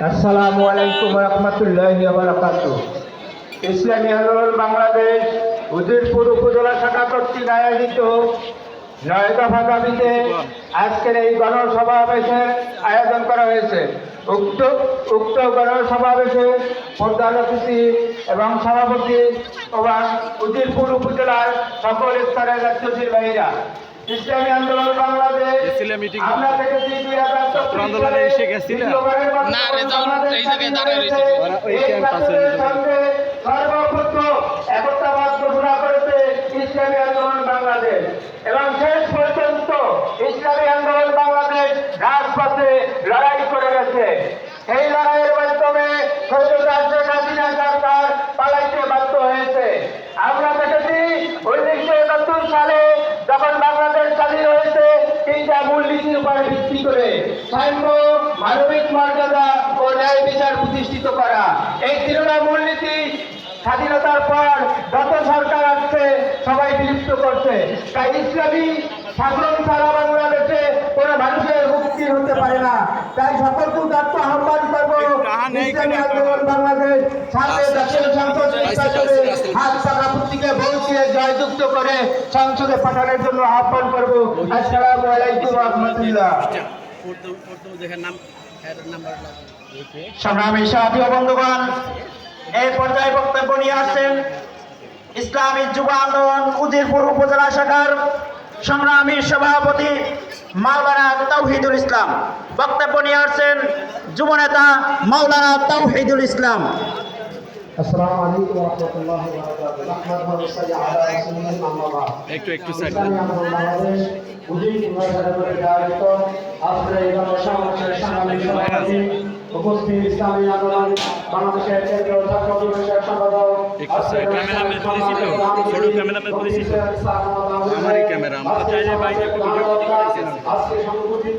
আসসালামু আলাইকুম রহমতুল্লাহ ইসলামী আন্দোলন বাংলাদেশ উজিরপুর উপজেলা শাখা কর্তৃক আয়োজিত নয় দফা দাবিতে আজকের এই গণসমাবেশের আয়োজন করা হয়েছে। উক্ত উক্ত গণসমাবেশে প্রধান অতিথি এবং সভাপতি এবং উজিরপুর উপজেলার সকল স্তরের রাজ্যশীল বাহিরা ইসলামী আন্দোলন বাংলাদেশ গেছিলে meeting? আমরা দেখেছি দুই হাজার ছাত্র আন্দোলনে এসে গেছিলে? না, রেজাউল এই জায়গায় দাঁড়ায় রয়েছে। ওই ক্যাম্পাসে সর্বপ্রথম একতাবাদ ঘোষণা করেছে ইসলামী আন্দোলন বাংলাদেশ এবং শেষ পর্যন্ত ইসলামী আন্দোলন বাংলাদেশ রাজপথে লড়াই করে গেছে এই লড়াইয়ের মাধ্যমে সরকার পালাইতে বাধ্য হয়েছে আমরা দেখেছি উনিশশো একাত্তর সালে যখন বাংলাদেশ স্বাধীন হয়েছে তিনটা মূলনীতির উপরে ভিত্তি করে সাম্য মানবিক মর্যাদা ও ন্যায় বিচার প্রতিষ্ঠিত করা। এই তিনটা মূলনীতি স্বাধীনতার পর যত সরকার আসছে সবাই বিলুপ্ত করছে। তাই ইসলামী শাসন ছাড়া বাংলাদেশে কোনো মানুষের মুক্তি হতে পারে না। তাই সকলকে উদাত্ত আহ্বান করব ইসলামী আন্দোলন বাংলাদেশ সামনে জাতীয় সংসদ নির্বাচনে হাত জয়যুক্ত করে সংসদে পাঠানোর জন্য আহ্বান করব। আসসালামু আলাইকুম রহমতুল্লাহ। সংগ্রামী বন্ধুগণ, এই পর্যায়ে বক্তব্য নিয়ে আসছেন ইসলামী যুব আন্দোলন উজিরপুর উপজেলা শাখার সংগ্রামী সভাপতি মাওলানা তাওহিদুল ইসলাম। বক্তব্য নিয়ে আসছেন যুব নেতা মাওলানা তাওহিদুল ইসলাম। السلام عليكم ورحمة الله وبركاته نحمد ونصلي على رسولنا أما بعد একটু একটু সাইড ইসলামী আন্দোলন বাংলাদেশ উদিন কুমার করে আয়োজিত আজকের এই গণসমাবেশের সংগ্রামী সভাপতি উপস্থিত ইসলামী আন্দোলন বাংলাদেশের কেন্দ্রীয় ছাত্র দিবসের সম্পাদক একটু সাইড ক্যামেরাম্যান পরিচিত ছোট ক্যামেরাম্যান পরিচিত আমারই ক্যামেরা আমরা চাইলে বাইরে একটু ভিডিও করতে পারছি না আজকে সংগঠিত